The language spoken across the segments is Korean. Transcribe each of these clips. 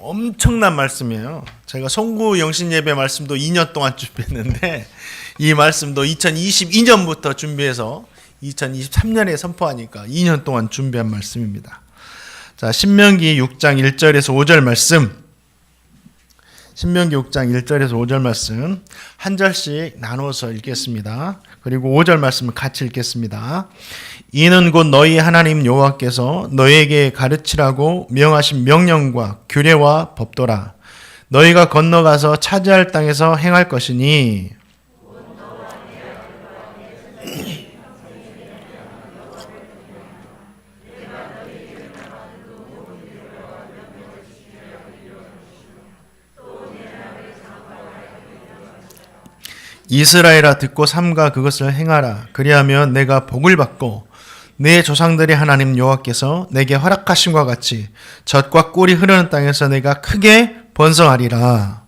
엄청난 말씀이에요. 제가 송구 영신 예배 말씀도 2년 동안 준비했는데 이 말씀도 2022년부터 준비해서 2023년에 선포하니까 2년 동안 준비한 말씀입니다. 자, 신명기 6장 1절에서 5절 말씀. 신명기 6장 1절에서 5절 말씀 한 절씩 나누어서 읽겠습니다. 그리고 5절 말씀을 같이 읽겠습니다. 이는 곧 너희 하나님 여호와께서 너희에게 가르치라고 명하신 명령과 규례와 법도라. 너희가 건너가서 차지할 땅에서 행할 것이니 이스라엘아 듣고 삼가 그것을 행하라. 그리하면 내가 복을 받고 내 조상들의 하나님 여호와께서 내게 허락하신과 같이 젖과 꿀이 흐르는 땅에서 내가 크게 번성하리라.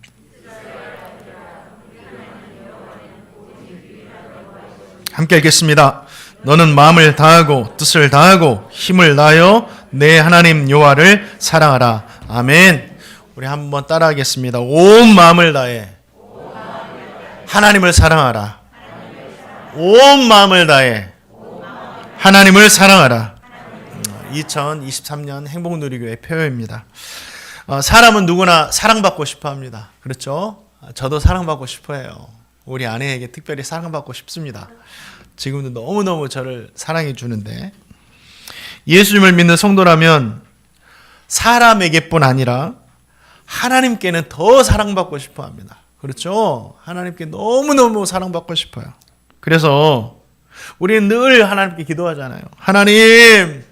함께 읽겠습니다. 너는 마음을 다하고 뜻을 다하고 힘을 다하여 내 하나님 여호와를 사랑하라. 아멘. 우리 한번 따라하겠습니다. 온 마음을 다해 하나님을 사랑하라. 온 마음을 다해 하나님을 사랑하라. 2023년 행복누리교회 표어입니다. 어, 사람은 누구나 사랑받고 싶어 합니다. 그렇죠? 저도 사랑받고 싶어 해요. 우리 아내에게 특별히 사랑받고 싶습니다. 지금도 너무너무 저를 사랑해 주는데 예수님을 믿는 성도라면 사람에게뿐 아니라 하나님께는 더 사랑받고 싶어 합니다. 그렇죠? 하나님께 너무너무 사랑받고 싶어요. 그래서 우리는 늘 하나님께 기도하잖아요. 하나님,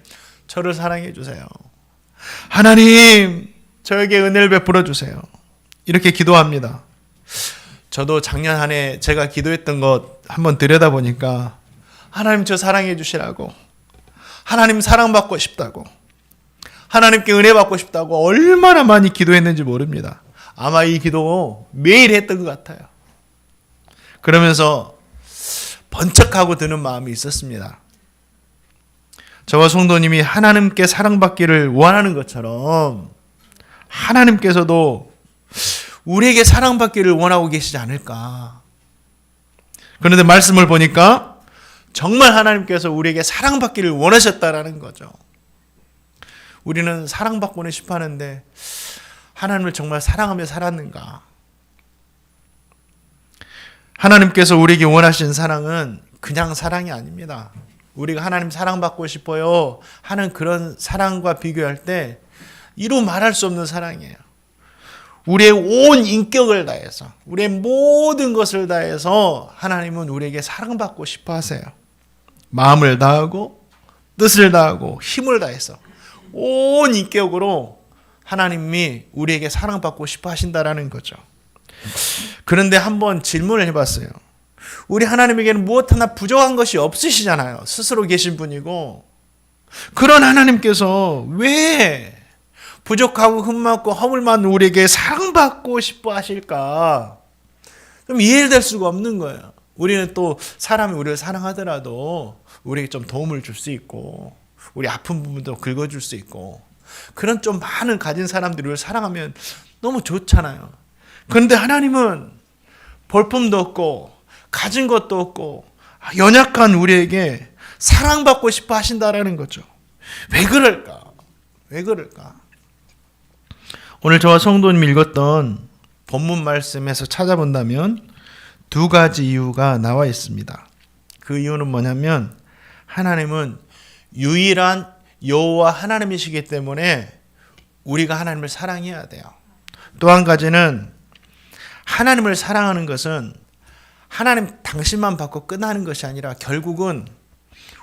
저를 사랑해 주세요. 하나님, 저에게 은혜를 베풀어 주세요. 이렇게 기도합니다. 저도 작년 한 해 제가 기도했던 것 한번 들여다보니까 하나님 저 사랑해 주시라고 하나님 사랑받고 싶다고 하나님께 은혜 받고 싶다고 얼마나 많이 기도했는지 모릅니다. 아마 이 기도 매일 했던 것 같아요. 그러면서 번쩍하고 드는 마음이 있었습니다. 저와 성도님이 하나님께 사랑받기를 원하는 것처럼 하나님께서도 우리에게 사랑받기를 원하고 계시지 않을까. 그런데 말씀을 보니까 정말 하나님께서 우리에게 사랑받기를 원하셨다라는 거죠. 우리는 사랑받고는 싶어 하는데 하나님을 정말 사랑하며 살았는가? 하나님께서 우리에게 원하신 사랑은 그냥 사랑이 아닙니다. 우리가 하나님 사랑받고 싶어요 하는 그런 사랑과 비교할 때 이루 말할 수 없는 사랑이에요. 우리의 온 인격을 다해서, 우리의 모든 것을 다해서 하나님은 우리에게 사랑받고 싶어 하세요. 마음을 다하고, 뜻을 다하고, 힘을 다해서, 온 인격으로 하나님이 우리에게 사랑받고 싶어 하신다라는 거죠. 그런데 한번 질문을 해봤어요. 우리 하나님에게는 무엇 하나 부족한 것이 없으시잖아요. 스스로 계신 분이고. 그런 하나님께서 왜 부족하고 흠맞고 허물 많은 우리에게 사랑받고 싶어 하실까? 좀 이해될 수가 없는 거예요. 우리는 또 사람이 우리를 사랑하더라도 우리에게 좀 도움을 줄 수 있고, 우리 아픈 부분도 긁어줄 수 있고, 그런 좀 많은 가진 우리를 사랑하면 너무 좋잖아요. 그런데 하나님은 볼품도 없고, 가진 것도 없고, 연약한 우리에게 사랑받고 싶어 하신다라는 거죠. 왜 그럴까? 왜 그럴까? 오늘 저와 성도님 읽었던 본문 말씀에서 찾아본다면 두 가지 이유가 나와 있습니다. 그 이유는 뭐냐면 하나님은 유일한 여호와 하나님이시기 때문에 우리가 하나님을 사랑해야 돼요. 또 한 가지는 하나님을 사랑하는 것은 하나님 당신만 받고 끝나는 것이 아니라 결국은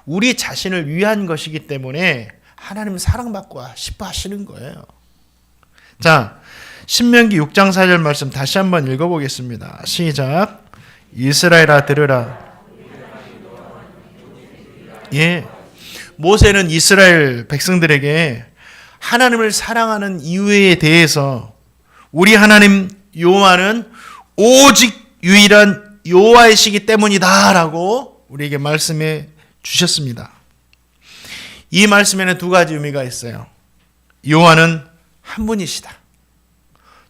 우리 자신을 위한 것이기 때문에 하나님 사랑받고 싶어 하시는 거예요. 자, 신명기 6장 4절 말씀 다시 한번 읽어보겠습니다. 시작. 이스라엘아 들으라. 예. 모세는 이스라엘 백성들에게 하나님을 사랑하는 이유에 대해서 우리 하나님 여호와는 오직 유일한 여호와이시기 때문이다라고 우리에게 말씀해 주셨습니다. 이 말씀에는 두 가지 의미가 있어요. 여호와는 한 분이시다.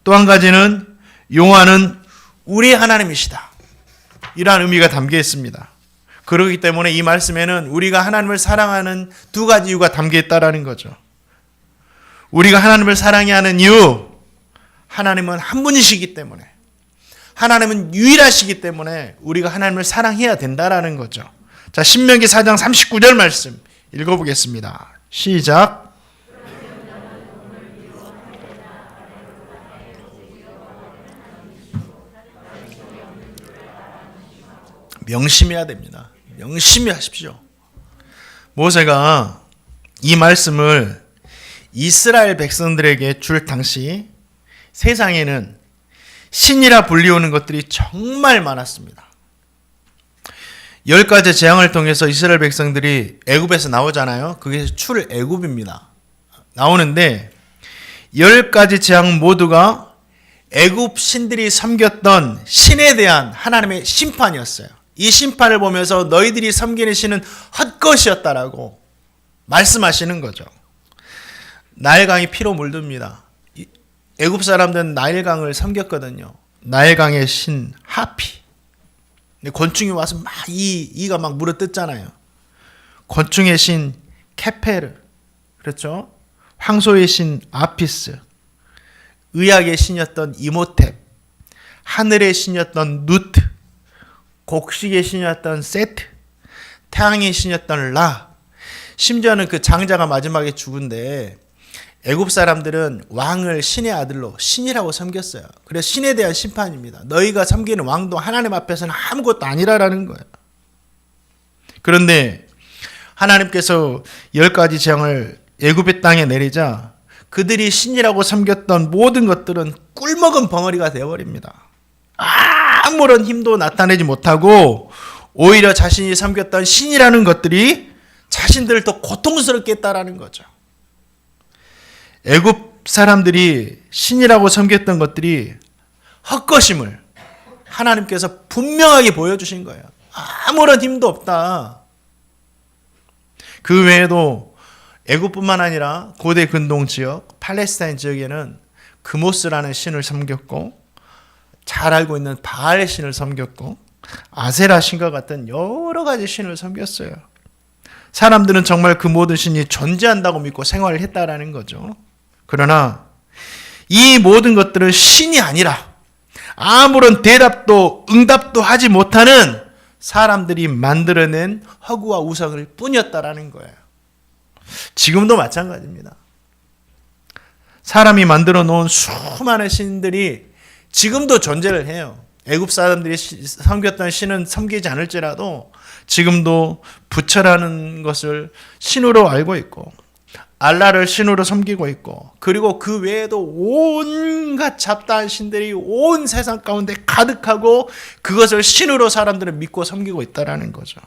또 한 가지는 용화는 우리 하나님이시다. 이러한 의미가 담겨 있습니다. 그렇기 때문에 이 말씀에는 우리가 하나님을 사랑하는 두 가지 이유가 담겨 있다라는 거죠. 우리가 하나님을 사랑해야 하는 이유, 하나님은 한 분이시기 때문에, 하나님은 유일하시기 때문에 우리가 하나님을 사랑해야 된다라는 거죠. 자, 신명기 4장 39절 말씀 읽어보겠습니다. 시작. 명심해야 됩니다. 명심히 하십시오. 모세가 이 말씀을 이스라엘 백성들에게 줄 당시 세상에는 신이라 불리우는 것들이 정말 많았습니다. 열 가지 재앙을 통해서 이스라엘 백성들이 애굽에서 나오잖아요. 그게 출애굽입니다. 나오는데 열 가지 재앙 모두가 애굽 신들이 섬겼던 신에 대한 하나님의 심판이었어요. 이 심판을 보면서 너희들이 섬기는 신은 헛것이었다라고 말씀하시는 거죠. 나일강이 피로 물듭니다. 애굽 사람들은 나일강을 섬겼거든요. 나일강의 신 하피. 권충이 와서 막 이, 이가 막 물어 뜯잖아요. 권충의 신 케페르. 그렇죠? 황소의 신 아피스. 의학의 신이었던 이모텝. 하늘의 신이었던 누트. 곡식의 신이었던 세트. 태양의 신이었던 라. 심지어는 그 장자가 마지막에 죽은데 애굽 사람들은 왕을 신의 아들로 신이라고 섬겼어요. 그래서 신에 대한 심판입니다. 너희가 섬기는 왕도 하나님 앞에서는 아무것도 아니라라는 거예요. 그런데 하나님께서 열 가지 재앙을 애굽의 땅에 내리자 그들이 신이라고 섬겼던 모든 것들은 꿀먹은 벙어리가 되어버립니다. 아 무런 힘도 나타내지 못하고 오히려 자신이 섬겼던 신이라는 것들이 자신들을 더 고통스럽게 했다라는 거죠. 애굽 사람들이 신이라고 섬겼던 것들이 헛것임을 하나님께서 분명하게 보여주신 거예요. 아무런 힘도 없다. 그 외에도 애굽뿐만 아니라 고대 근동 지역, 팔레스타인 지역에는 그모스라는 신을 섬겼고 잘 알고 있는 바알 신을 섬겼고 아세라 신과 같은 여러 가지 신을 섬겼어요. 사람들은 정말 그 모든 신이 존재한다고 믿고 생활을 했다라는 거죠. 그러나 이 모든 것들은 신이 아니라 아무런 대답도 응답도 하지 못하는 사람들이 만들어낸 허구와 우상을 뿐이었다라는 거예요. 지금도 마찬가지입니다. 사람이 만들어 놓은 수많은 신들이 지금도 존재를 해요. 애굽 사람들이 섬겼던 신은 섬기지 않을지라도 지금도 부처라는 것을 신으로 알고 있고 알라를 신으로 섬기고 있고 그리고 그 외에도 온갖 잡다한 신들이 온 세상 가운데 가득하고 그것을 신으로 사람들은 믿고 섬기고 있다라는 거죠.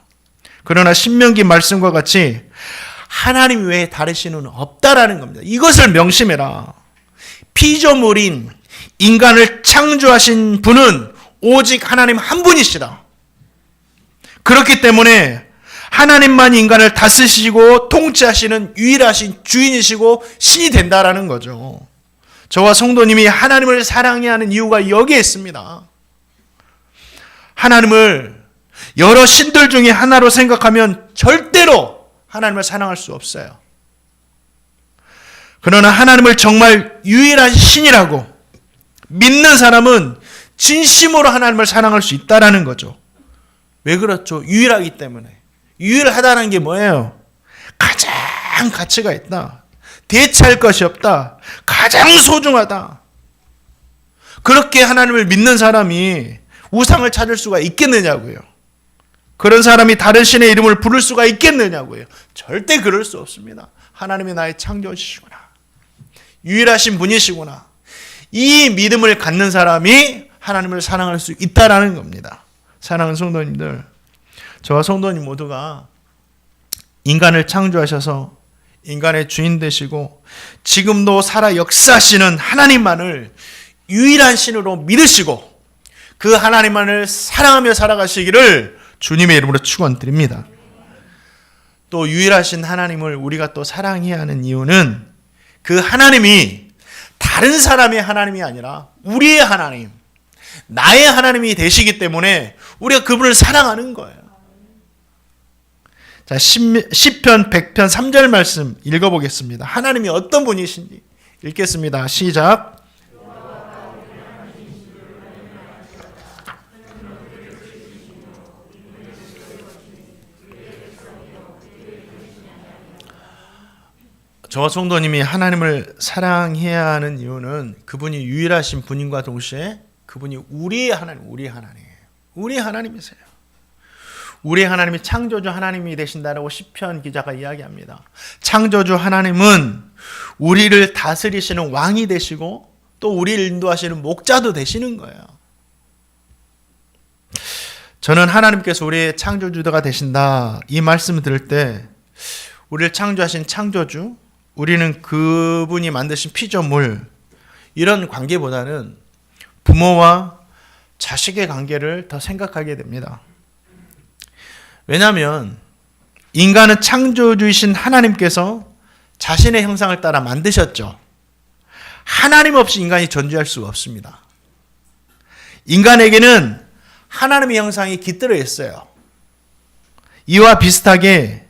그러나 신명기 말씀과 같이 하나님 외에 다른 신은 없다라는 겁니다. 이것을 명심해라. 피조물인 인간을 창조하신 분은 오직 하나님 한 분이시다. 그렇기 때문에 하나님만 인간을 다스리시고 통치하시는 유일하신 주인이시고 신이 된다라는 거죠. 저와 성도님이 하나님을 사랑해야 하는 이유가 여기에 있습니다. 하나님을 여러 신들 중에 하나로 생각하면 절대로 하나님을 사랑할 수 없어요. 그러나 하나님을 정말 유일한 신이라고 믿는 사람은 진심으로 하나님을 사랑할 수 있다라는 거죠. 왜 그렇죠? 유일하기 때문에. 유일하다는 게 뭐예요? 가장 가치가 있다. 대체할 것이 없다. 가장 소중하다. 그렇게 하나님을 믿는 사람이 우상을 찾을 수가 있겠느냐고요. 그런 사람이 다른 신의 이름을 부를 수가 있겠느냐고요. 절대 그럴 수 없습니다. 하나님이 나의 창조주시구나. 유일하신 분이시구나. 이 믿음을 갖는 사람이 하나님을 사랑할 수 있다라는 겁니다. 사랑하는 성도님들, 저와 성도님 모두가 인간을 창조하셔서 인간의 주인 되시고 지금도 살아 역사하시는 하나님만을 유일한 신으로 믿으시고 그 하나님만을 사랑하며 살아가시기를 주님의 이름으로 축원드립니다. 또 유일하신 하나님을 우리가 또 사랑해야 하는 이유는 그 하나님이 다른 사람의 하나님이 아니라 우리의 하나님, 나의 하나님이 되시기 때문에 우리가 그분을 사랑하는 거예요. 자, 10편 100편 3절 말씀 읽어보겠습니다. 하나님이 어떤 분이신지 읽겠습니다. 시작. 저와 성도님이 하나님을 사랑해야 하는 이유는 그분이 유일하신 분인과 동시에 그분이 우리의 하나님, 우리 하나님이에요. 우리 하나님이세요. 우리 하나님이 창조주 하나님이 되신다라고 시편 기자가 이야기합니다. 창조주 하나님은 우리를 다스리시는 왕이 되시고 또 우리를 인도하시는 목자도 되시는 거예요. 저는 하나님께서 우리의 창조주가 되신다 이 말씀을 들을 때 우리를 창조하신 창조주 우리는 그분이 만드신 피조물 이런 관계보다는 부모와 자식의 관계를 더 생각하게 됩니다. 왜냐하면 인간은 창조주이신 하나님께서 자신의 형상을 따라 만드셨죠. 하나님 없이 인간이 존재할 수가 없습니다. 인간에게는 하나님의 형상이 깃들어 있어요. 이와 비슷하게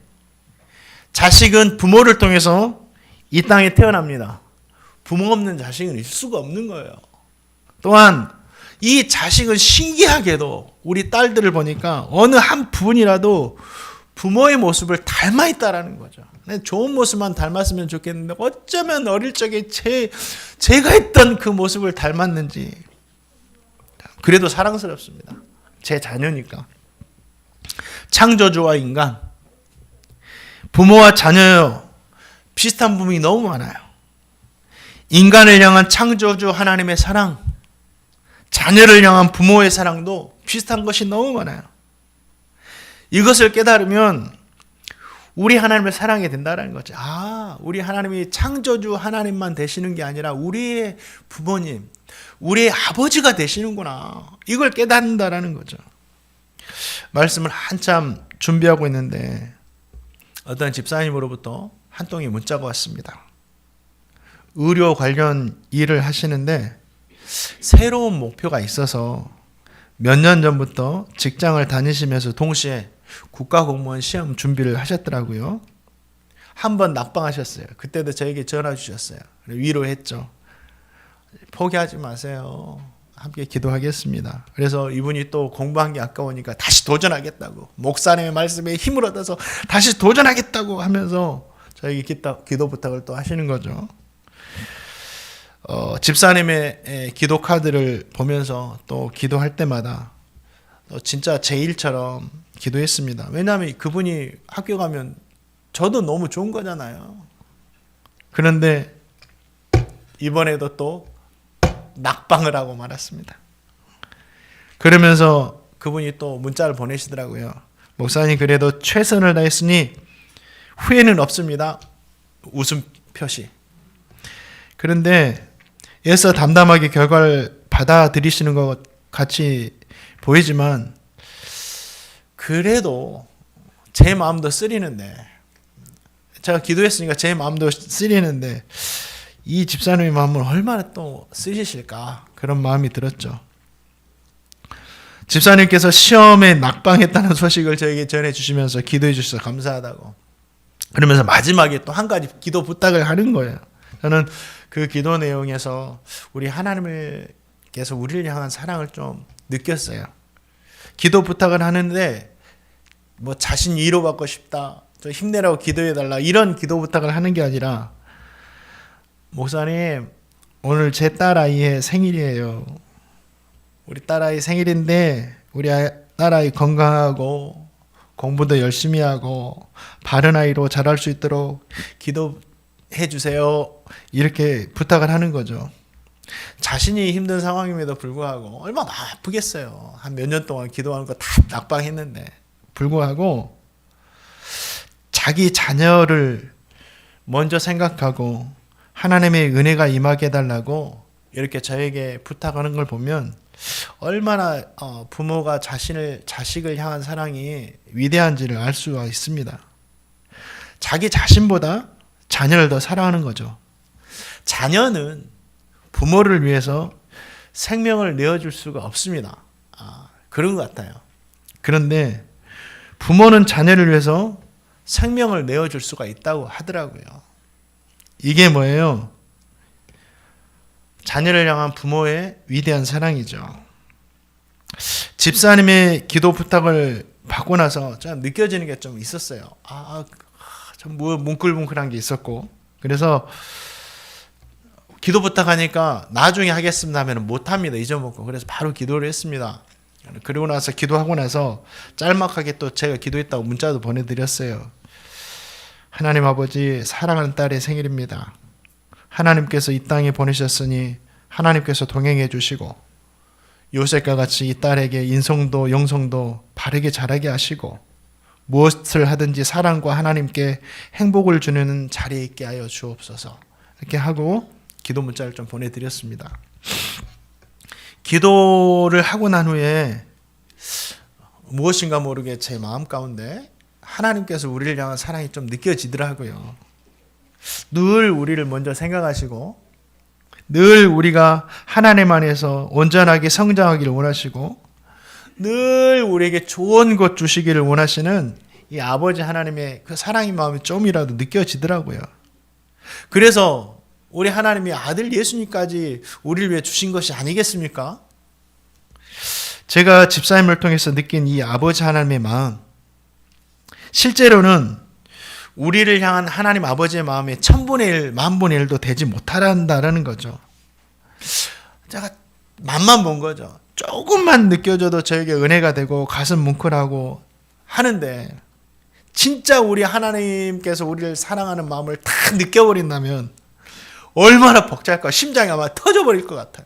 자식은 부모를 통해서 이 땅에 태어납니다. 부모 없는 자식은 있을 수가 없는 거예요. 또한 이 자식은 신기하게도 우리 딸들을 보니까 어느 한 부분이라도 부모의 모습을 닮아 있다라는 거죠. 좋은 모습만 닮았으면 좋겠는데 어쩌면 어릴 적에 제 제가 했던 그 모습을 닮았는지 그래도 사랑스럽습니다. 제 자녀니까. 창조주와 인간 부모와 자녀 비슷한 부분이 너무 많아요. 인간을 향한 창조주 하나님의 사랑, 자녀를 향한 부모의 사랑도 비슷한 것이 너무 많아요. 이것을 깨달으면 우리 하나님을 사랑하게 된다는 거죠. 아, 우리 하나님이 창조주 하나님만 되시는 게 아니라 우리의 부모님, 우리의 아버지가 되시는구나. 이걸 깨닫는다라는 거죠. 말씀을 한참 준비하고 있는데 어떤 집사님으로부터 한 통의 문자가 왔습니다. 의료 관련 일을 하시는데 새로운 목표가 있어서 몇 년 전부터 직장을 다니시면서 동시에 국가공무원 시험 준비를 하셨더라고요. 한 번 낙방하셨어요. 그때도 저에게 전화 주셨어요. 위로했죠. 포기하지 마세요. 함께 기도하겠습니다. 그래서 이분이 또 공부한 게 아까우니까 다시 도전하겠다고 목사님의 말씀에 힘을 얻어서 다시 도전하겠다고 하면서 저에게 기도, 기도 부탁을 또 하시는 거죠. 어, 집사님의 기도 카드를 보면서 또 기도할 때마다 또 진짜 제 일처럼 기도했습니다. 왜냐하면 그분이 학교 가면 저도 너무 좋은 거잖아요. 그런데 이번에도 또 낙방을 하고 말았습니다. 그러면서 그분이 또 문자를 보내시더라고요. 목사님 그래도 최선을 다했으니 후회는 없습니다. 웃음 표시. 그런데 애써 담담하게 결과를 받아들이시는 것 같이 보이지만 그래도 제 마음도 쓰리는데 제가 기도했으니까 제 마음도 쓰리는데 이 집사님의 마음을 얼마나 또 쓰시실까 그런 마음이 들었죠. 집사님께서 시험에 낙방했다는 소식을 저에게 전해 주시면서 기도해 주셔서 감사하다고 그러면서 마지막에 또 한 가지 기도 부탁을 하는 거예요. 저는 그 기도 내용에서 우리 하나님께서 우리를 향한 사랑을 좀 느꼈어요. 기도 부탁을 하는데 뭐 자신 위로받고 싶다, 저 힘내라고 기도해 달라 이런 기도 부탁을 하는 게 아니라 목사님 오늘 제 딸아이의 생일이에요. 우리 딸아이 생일인데 우리 딸아이 건강하고 공부도 열심히 하고 바른 아이로 자랄 수 있도록 기도해 주세요. 이렇게 부탁을 하는 거죠. 자신이 힘든 상황임에도 불구하고 얼마나 아프겠어요. 한 몇 년 동안 기도하는 거 다 낙방했는데 불구하고 자기 자녀를 먼저 생각하고 하나님의 은혜가 임하게 해달라고 이렇게 저에게 부탁하는 걸 보면 얼마나 어, 부모가 자신을 자식을 향한 사랑이 위대한지를 알 수가 있습니다. 자기 자신보다 자녀를 더 사랑하는 거죠. 자녀는 부모를 위해서 생명을 내어줄 수가 없습니다. 아, 그런 것 같아요. 그런데 부모는 자녀를 위해서 생명을 내어줄 수가 있다고 하더라고요. 이게 뭐예요? 자녀를 향한 부모의 위대한 사랑이죠. 집사님의 기도 부탁을 받고 나서 좀 느껴지는 게 좀 있었어요. 아, 좀뭐 뭉클뭉클한 게 있었고. 그래서 기도 부탁하니까 나중에 하겠습니다 하면 못합니다. 잊어먹고. 그래서 바로 기도를 했습니다. 그리고 나서 기도하고 나서 짤막하게 또 제가 기도했다고 문자도 보내드렸어요. 하나님 아버지 사랑하는 딸의 생일입니다. 하나님께서 이 땅에 보내셨으니 하나님께서 동행해 주시고 요셉과 같이 이 딸에게 인성도 영성도 바르게 자라게 하시고 무엇을 하든지 사랑과 하나님께 행복을 주는 자리에 있게 하여 주옵소서. 이렇게 하고 기도 문자를 좀 보내드렸습니다. 기도를 하고 난 후에 무엇인가 모르게 제 마음 가운데 하나님께서 우리를 향한 사랑이 좀 느껴지더라고요. 늘 우리를 먼저 생각하시고 늘 우리가 하나님 안에서 온전하게 성장하기를 원하시고 늘 우리에게 좋은 것 주시기를 원하시는 이 아버지 하나님의 그 사랑의 마음이 좀이라도 느껴지더라고요. 그래서 우리 하나님이 아들 예수님까지 우리를 위해 주신 것이 아니겠습니까? 제가 집사님을 통해서 느낀 이 아버지 하나님의 마음, 실제로는 우리를 향한 하나님 아버지의 마음에 천분의 일, 만분의 일도 되지 못한다라는 거죠. 제가 맛만 본 거죠. 조금만 느껴져도 저에게 은혜가 되고 가슴 뭉클하고 하는데 진짜 우리 하나님께서 우리를 사랑하는 마음을 다 느껴버린다면 얼마나 벅찰까 심장이 아마 터져버릴 것 같아요.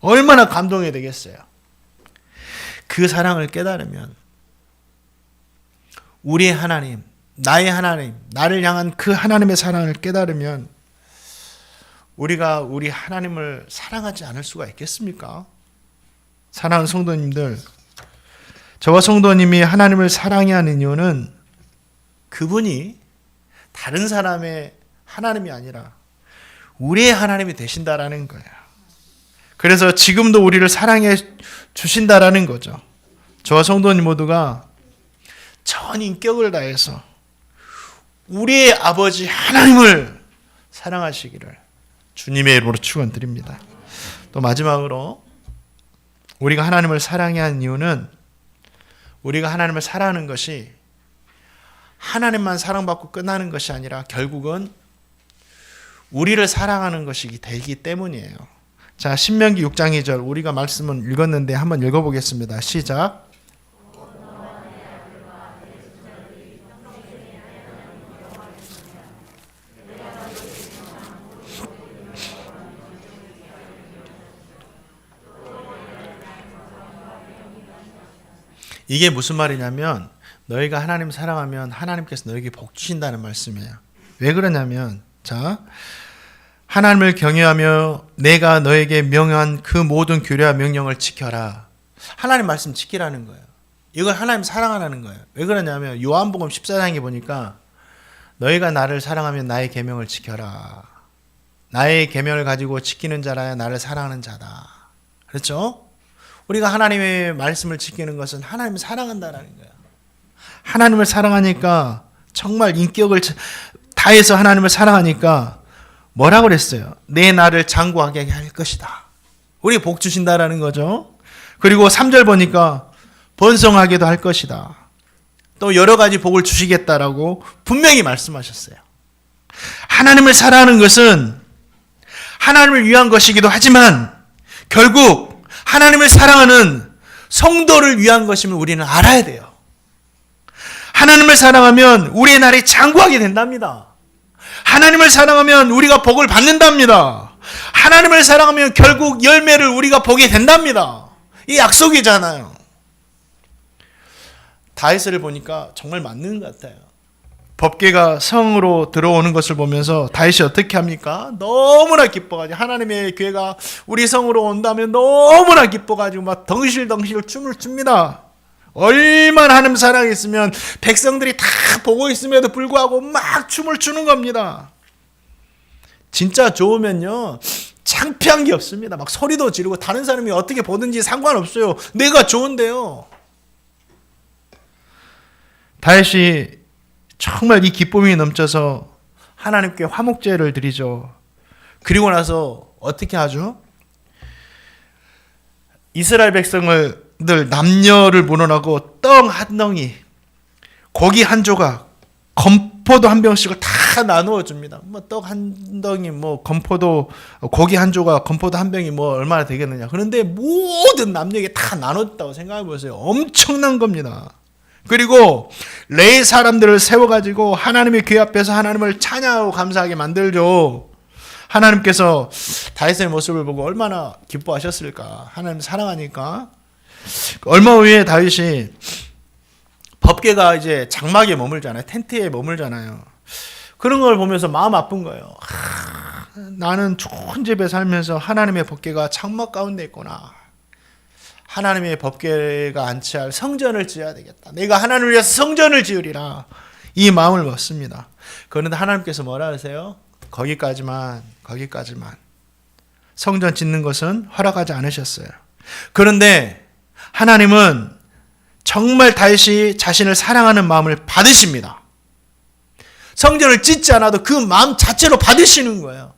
얼마나 감동이 되겠어요. 그 사랑을 깨달으면 우리의 하나님, 나의 하나님, 나를 향한 그 하나님의 사랑을 깨달으면 우리가 우리 하나님을 사랑하지 않을 수가 있겠습니까? 사랑하는 성도님들, 저와 성도님이 하나님을 사랑해야 하는 이유는 그분이 다른 사람의 하나님이 아니라 우리의 하나님이 되신다라는 거예요. 그래서 지금도 우리를 사랑해 주신다라는 거죠. 저와 성도님 모두가 전 인격을 다해서 우리의 아버지 하나님을 사랑하시기를 주님의 이름으로 축원드립니다. 또 마지막으로 우리가 하나님을 사랑해야 하는 이유는 우리가 하나님을 사랑하는 것이 하나님만 사랑받고 끝나는 것이 아니라 결국은 우리를 사랑하는 것이기 되기 때문이에요. 자, 신명기 6장 2절 우리가 말씀을 읽었는데 한번 읽어 보겠습니다. 시작. 이게 무슨 말이냐면 너희가 하나님 사랑하면 하나님께서 너에게 복 주신다는 말씀이에요. 왜 그러냐면 자 하나님을 경외하며 내가 너에게 명한 그 모든 규례와 명령을 지켜라. 하나님 말씀 지키라는 거예요. 이걸 하나님 사랑하라는 거예요. 왜 그러냐면 요한복음 14장에 보니까 너희가 나를 사랑하면 나의 계명을 지켜라. 나의 계명을 가지고 지키는 자라야 나를 사랑하는 자다. 그렇죠? 우리가 하나님의 말씀을 지키는 것은 하나님을 사랑한다라는 거예요. 하나님을 사랑하니까 정말 인격을 다해서 하나님을 사랑하니까 뭐라고 그랬어요? 내 나를 장구하게 할 것이다. 우리 복 주신다라는 거죠. 그리고 3절 보니까 번성하게도 할 것이다. 또 여러 가지 복을 주시겠다라고 분명히 말씀하셨어요. 하나님을 사랑하는 것은 하나님을 위한 것이기도 하지만 결국 하나님을 사랑하는 성도를 위한 것임을 우리는 알아야 돼요. 하나님을 사랑하면 우리의 날이 장구하게 된답니다. 하나님을 사랑하면 우리가 복을 받는답니다. 하나님을 사랑하면 결국 열매를 우리가 보게 된답니다. 이 약속이잖아요. 다윗을 보니까 정말 맞는 것 같아요. 법계가 성으로 들어오는 것을 보면서 다윗이 어떻게 합니까? 너무나 기뻐가지고 하나님의 교회가 우리 성으로 온다면 너무나 기뻐가지고 막 덩실덩실 춤을 춥니다. 얼마나 하나님 사랑이 있으면 백성들이 다 보고 있음에도 불구하고 막 춤을 추는 겁니다. 진짜 좋으면요. 창피한 게 없습니다. 막 소리도 지르고 다른 사람이 어떻게 보든지 상관없어요. 내가 좋은데요. 다윗이 정말 이 기쁨이 넘쳐서 하나님께 화목제를 드리죠. 그리고 나서 어떻게 하죠? 이스라엘 백성을 늘 남녀를 물어나고 떡 한 덩이, 고기 한 조각, 건포도 한 병씩을 다 나누어 줍니다. 뭐 떡 한 덩이, 뭐 건포도 고기 한 조각, 건포도 한 병이 뭐 얼마나 되겠느냐. 그런데 모든 남녀에게 다 나눴다고 생각해 보세요. 엄청난 겁니다. 그리고 레이 사람들을 세워 가지고 하나님의 귀 앞에서 하나님을 찬양하고 감사하게 만들죠. 하나님께서 다윗의 모습을 보고 얼마나 기뻐하셨을까? 하나님 사랑하니까. 얼마 후에 다윗이 법계가 이제 장막에 머물잖아요. 텐트에 머물잖아요. 그런 걸 보면서 마음 아픈 거예요. 하, 나는 좋은 집에 살면서 하나님의 법계가 장막 가운데 있구나. 하나님의 법계가 안치할 성전을 지어야 되겠다. 내가 하나님을 위해서 성전을 지으리라. 이 마음을 먹습니다. 그런데 하나님께서 뭐라 하세요? 거기까지만, 거기까지만. 성전 짓는 것은 허락하지 않으셨어요. 그런데 하나님은 정말 다윗이 자신을 사랑하는 마음을 받으십니다. 성전을 짓지 않아도 그 마음 자체로 받으시는 거예요.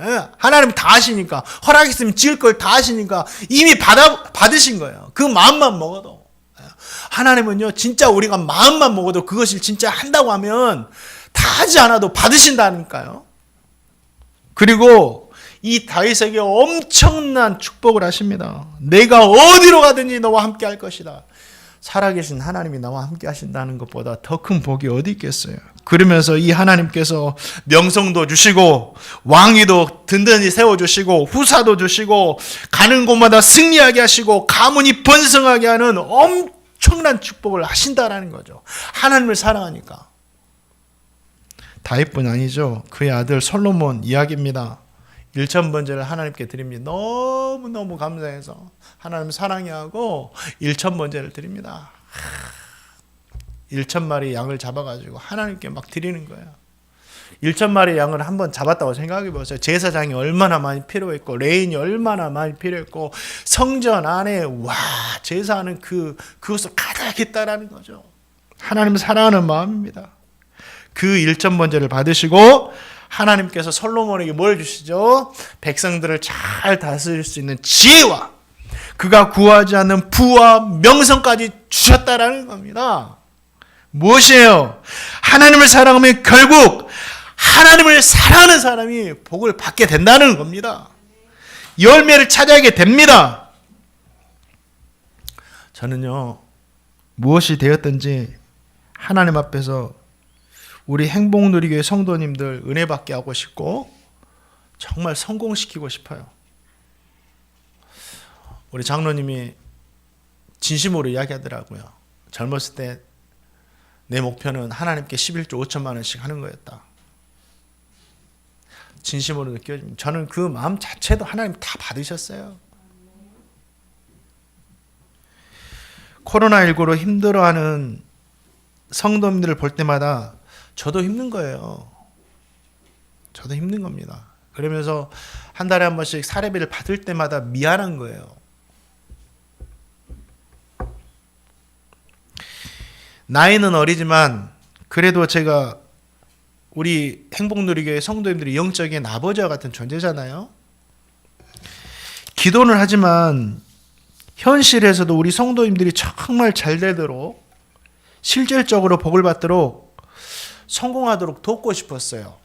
예, 하나님 다 하시니까 허락했으면 지을 걸다 하시니까 이미 받아 받으신 거예요. 그 마음만 먹어도 예, 하나님은요 진짜 우리가 마음만 먹어도 그것을 진짜 한다고 하면 다 하지 않아도 받으신다니까요. 그리고 이 다윗에게 엄청난 축복을 하십니다. 내가 어디로 가든지 너와 함께 할 것이다. 살아계신 하나님이 나와 함께 하신다는 것보다 더 큰 복이 어디 있겠어요. 그러면서 이 하나님께서 명성도 주시고 왕위도 든든히 세워주시고 후사도 주시고 가는 곳마다 승리하게 하시고 가문이 번성하게 하는 엄청난 축복을 하신다라는 거죠. 하나님을 사랑하니까. 다윗뿐 아니죠. 그의 아들 솔로몬 이야기입니다. 일천번제를 하나님께 드립니다. 너무너무 감사해서 하나님 사랑해 하고 일천번제를 드립니다. 일천 마리 양을 잡아가지고 하나님께 막 드리는 거예요. 일천 마리 양을 한번 잡았다고 생각해 보세요. 제사장이 얼마나 많이 필요했고 레인이 얼마나 많이 필요했고 성전 안에 와 제사하는 그 그것을 가득했다라는 거죠. 하나님을 사랑하는 마음입니다. 그 일천 번제를 받으시고 하나님께서 솔로몬에게 뭘 주시죠? 백성들을 잘 다스릴 수 있는 지혜와 그가 구하지 않는 부와 명성까지 주셨다라는 겁니다. 무엇이에요? 하나님을 사랑하면 결국 하나님을 사랑하는 사람이 복을 받게 된다는 겁니다. 열매를 찾아야게 됩니다. 저는요, 무엇이 되었든지 하나님 앞에서 우리 행복누리교회 성도님들 은혜 받게 하고 싶고 정말 성공시키고 싶어요. 우리 장로님이 진심으로 이야기하더라고요. 젊었을 때 내 목표는 하나님께 11조 5천만 원씩 하는 거였다. 진심으로 느껴집니다. 저는 그 마음 자체도 하나님 다 받으셨어요. 코로나19로 힘들어하는 성도님들을 볼 때마다 저도 힘든 거예요. 저도 힘든 겁니다. 그러면서 한 달에 한 번씩 사례비를 받을 때마다 미안한 거예요. 나이는 어리지만 그래도 제가 우리 행복누리교회 성도님들이 영적인 아버지와 같은 존재잖아요. 기도는 하지만 현실에서도 우리 성도님들이 정말 잘 되도록 실질적으로 복을 받도록 성공하도록 돕고 싶었어요.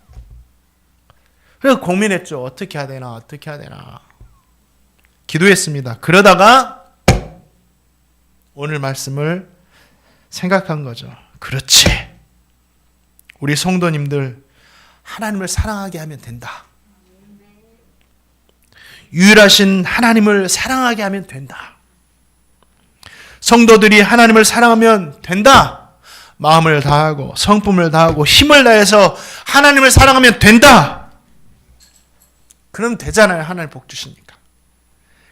그래서 고민했죠. 어떻게 해야 되나, 어떻게 해야 되나. 기도했습니다. 그러다가 오늘 말씀을 생각한 거죠. 그렇지. 우리 성도님들 하나님을 사랑하게 하면 된다. 유일하신 하나님을 사랑하게 하면 된다. 성도들이 하나님을 사랑하면 된다. 마음을 다하고 성품을 다하고 힘을 다해서 하나님을 사랑하면 된다. 그럼 되잖아요. 하나님 복 주시니까.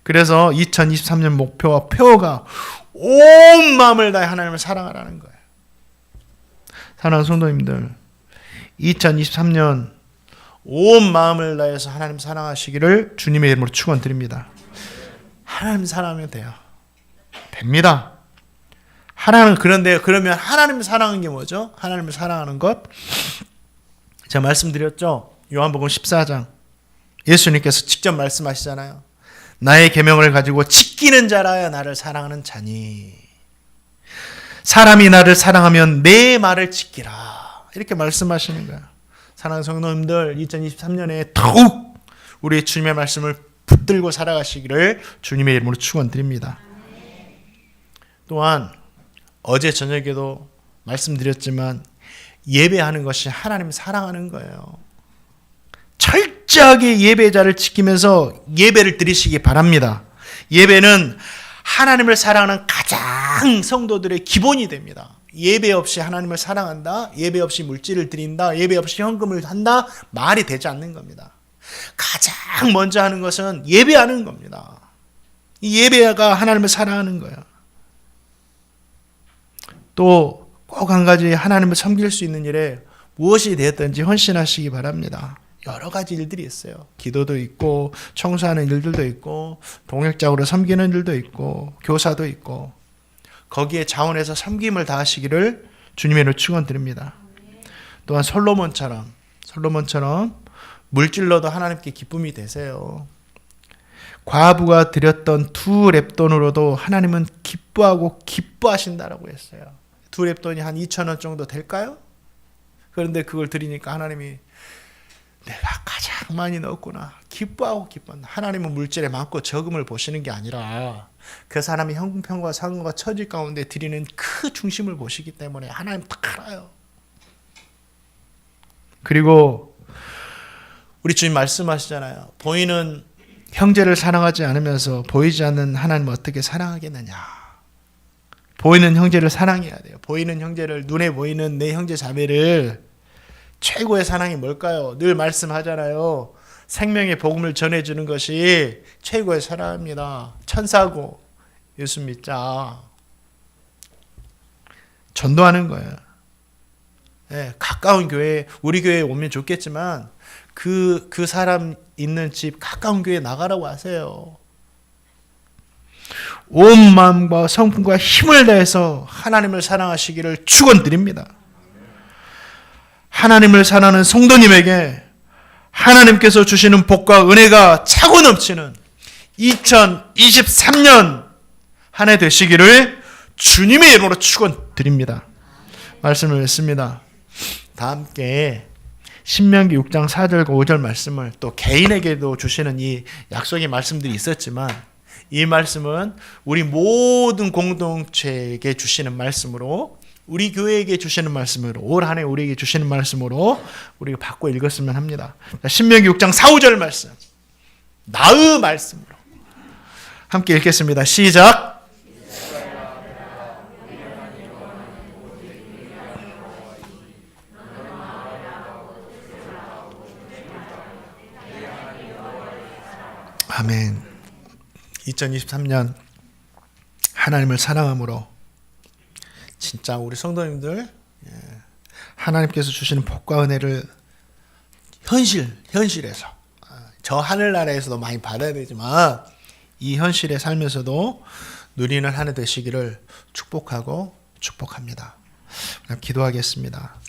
그래서 2023년 목표와 표어가 온 마음을 다해 하나님을 사랑하라는 거예요. 사랑하는 성도님들, 2023년 온 마음을 다해서 하나님 사랑하시기를 주님의 이름으로 축원드립니다. 하나님 사랑하면 돼요. 됩니다. 하나는 그런데 그러면 하나님 사랑하는 게 뭐죠? 하나님을 사랑하는 것. 제가 말씀드렸죠. 요한복음 14장. 예수님께서 직접 말씀하시잖아요. 나의 계명을 가지고 지키는 자라야 나를 사랑하는 자니. 사람이 나를 사랑하면 내 말을 지키라. 이렇게 말씀하시는 거야. 사랑하는 성도님들, 2023년에 더욱 우리 주님의 말씀을 붙들고 살아가시기를 주님의 이름으로 축원드립니다. 또한 어제 저녁에도 말씀드렸지만 예배하는 것이 하나님 사랑하는 거예요. 철저하게 예배자를 지키면서 예배를 드리시기 바랍니다. 예배는 하나님을 사랑하는 가장 성도들의 기본이 됩니다. 예배 없이 하나님을 사랑한다, 예배 없이 물질을 드린다, 예배 없이 현금을 한다, 말이 되지 않는 겁니다. 가장 먼저 하는 것은 예배하는 겁니다. 이 예배가 하나님을 사랑하는 거예요. 또 꼭 한 가지 하나님을 섬길 수 있는 일에 무엇이 되었든지 헌신하시기 바랍니다. 여러 가지 일들이 있어요. 기도도 있고 청소하는 일들도 있고 동역적으로 섬기는 일도 있고 교사도 있고 거기에 자원해서 섬김을 다하시기를 주님의 축원드립니다. 또한 솔로몬처럼 솔로몬처럼 물질로도 하나님께 기쁨이 되세요. 과부가 드렸던 두 랩돈으로도 하나님은 기뻐하고 기뻐하신다라고 했어요. 두 랩돈이 한 2천 원 정도 될까요? 그런데 그걸 드리니까 하나님이 내가 가장 많이 넣었구나. 기뻐하고 기뻐한다. 하나님은 물질에 많고 적음을 보시는 게 아니라 그 사람이 형편과 상황과 처지 가운데 드리는 그 중심을 보시기 때문에 하나님 딱 알아요. 그리고 우리 주님 말씀하시잖아요. 보이는 형제를 사랑하지 않으면서 보이지 않는 하나님을 어떻게 사랑하겠느냐. 보이는 형제를 사랑해야 돼요. 보이는 형제를 눈에 보이는 내 형제 자매를 최고의 사랑이 뭘까요? 늘 말씀하잖아요. 생명의 복음을 전해주는 것이 최고의 사랑입니다. 천사고 예수 믿자. 전도하는 거예요. 네, 가까운 교회, 우리 교회에 오면 좋겠지만 그, 그 사람 있는 집 가까운 교회 나가라고 하세요. 온 마음과 성품과 힘을 다해서 하나님을 사랑하시기를 축원드립니다. 하나님을 사랑하는 성도님에게 하나님께서 주시는 복과 은혜가 차고 넘치는 2023년 한 해 되시기를 주님의 이름으로 축원드립니다. 말씀을 했습니다. 다 함께 신명기 6장 4절과 5절 말씀을 또 개인에게도 주시는 이 약속의 말씀들이 있었지만 이 말씀은 우리 모든 공동체에게 주시는 말씀으로 우리 교회에게 주시는 말씀으로 올 한해 우리에게 주시는 말씀으로 우리가 받고 읽었으면 합니다. 신명기 6장 4, 5절 말씀. 나의 말씀으로 함께 읽겠습니다. 시작. 아멘. 2023년 하나님을 사랑함으로 진짜 우리 성도님들 예, 하나님께서 주시는 복과 은혜를 현실 현실에서 아, 저 하늘나라에서도 많이 받아야 되지만 이 현실에 살면서도 누리는 한 해 되시기를 축복하고 축복합니다. 기도하겠습니다.